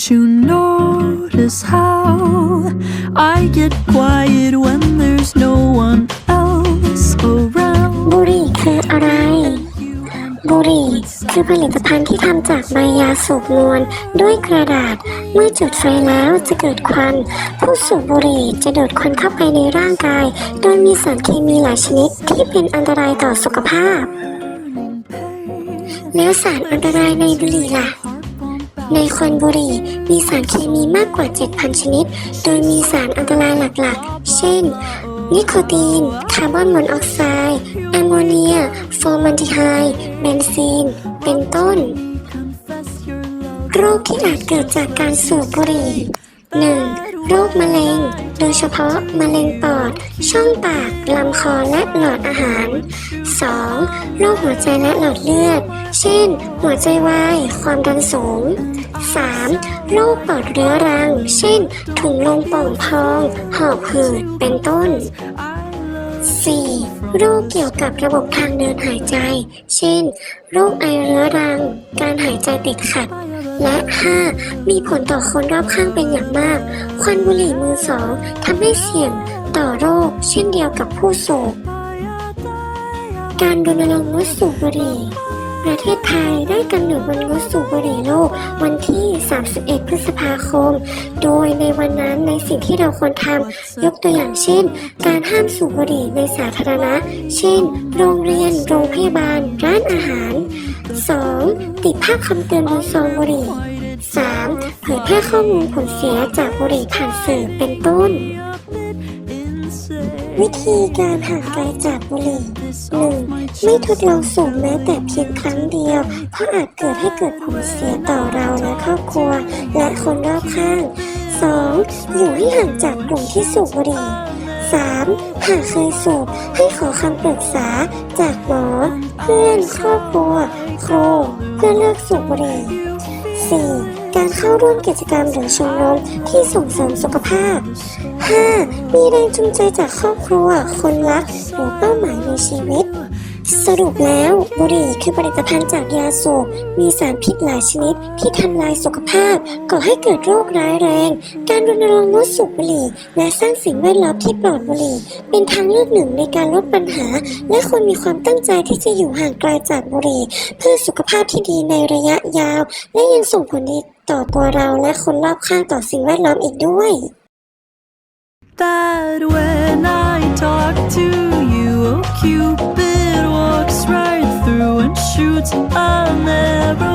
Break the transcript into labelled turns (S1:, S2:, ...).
S1: Don't you notice how I get quiet when there's no one else around?
S2: บุหรี่คืออะไร บุหรี่คือผลิตภัณฑ์ที่ทำจากใบยาสูบมวลด้วยกระดาษ เมื่อจุดไฟแล้วจะเกิดควัน ผู้สูบบุหรี่จะดูดควันเข้าไปในร่างกาย โดยมีสารเคมีหลายชนิดที่เป็นอันตรายต่อสุขภาพ แล้วสารอันตรายในบุหรี่ล่ะ ในควันบุหรี่มีสารเคมีมากกว่า 7,000 ชนิด โดยมีสารอันตรายหลักๆ เช่น นิโคตีนคาร์บอนมอนอกไซด์แอมโมเนีย ฟอร์มันดีไฮด์เบนซีน เป็นต้น โรคที่อาจเกิดจากการสูบบุหรี่ 1. โรคมะเร็ง โดยเฉพาะมะเร็งปอด ช่องปาก ลำคอและหลอดอาหาร 2. โรคหัวใจและหลอดเลือด เช่น หัวใจวาย ความดันสูง 3. โรคปอดเรื้อรัง เช่น ถุงลมป่องพอง หอบหืด เป็นต้น 4. โรคเกี่ยวกับระบบทางเดินหายใจ เช่น โรคไอเรื้อรัง การหายใจติดขัด และ 5. มีผลต่อคนรอบข้างเป็นอย่างมาก ควันบุหรี่มือสองทำให้เสี่ยงต่อโรค เช่นเดียวกับผู้สูบการรณรงค์งดสูบบุหรี่ประเทศไทยได้กำหนดวันงดสูบบุหรี่โลกวันที่ 31 พฤษภาคม โดยในวันนั้นในสิ่งที่เราควรทำยกตัวอย่างเช่น การห้ามสูบบุหรี่ในสาธารณะ เช่น โรงเรียน โรงพยาบาล ร้านอาหาร 2. ติดภาพคำเตือนบนซองบุหรี่ 3. เผยแพร่ข้อมูลผลเสียจากบุหรี่ผ่านสื่อเป็นต้น วิธีการห่างไกลจากบุหรี่ 1. ไม่ทดลองสูบแม้แต่เพียงครั้งเดียว เพราะอาจเกิดให้เกิดผลเสียต่อเราและครอบครัว และคนรอบข้าง 2. อยู่ให้ห่างจากกลุ่มที่สูบบุหรี่ 3. หากเคยสูบให้ขอคำปรึกษาจากหมอ เพื่อนครอบครัวครูเพื่อเลิกสูบบุหรี่ 4. การเข้าร่วมกิจกรรมหรือชมรมที่ส่งเสริมสุขภาพ 5. มีแรงจูงใจจากครอบครัว คนรักหรือเป้าหมายในชีวิต สรุปแล้วบุหรี่คือผลิตภัณฑ์จากยาสูบมีสารพิษหลายชนิด ที่ทำลายสุขภาพก่อให้เกิดโรคร้ายแรง การรณรงค์งดสูบบุหรี่ และสร้างสิ่งแวดล้อมที่ปลอดบุหรี่ เป็นทางเลือกหนึ่งในการลดปัญหา และควรมีความตั้งใจที่จะอยู่ห่างไกลจากบุหรี่ เพื่อสุขภาพที่ดีในระยะยาว และยังส่งผลดีต่อตัวเราและคนรอบข้างต่อสิ่งแวดล้อมอีกด้วย
S1: That when I'll never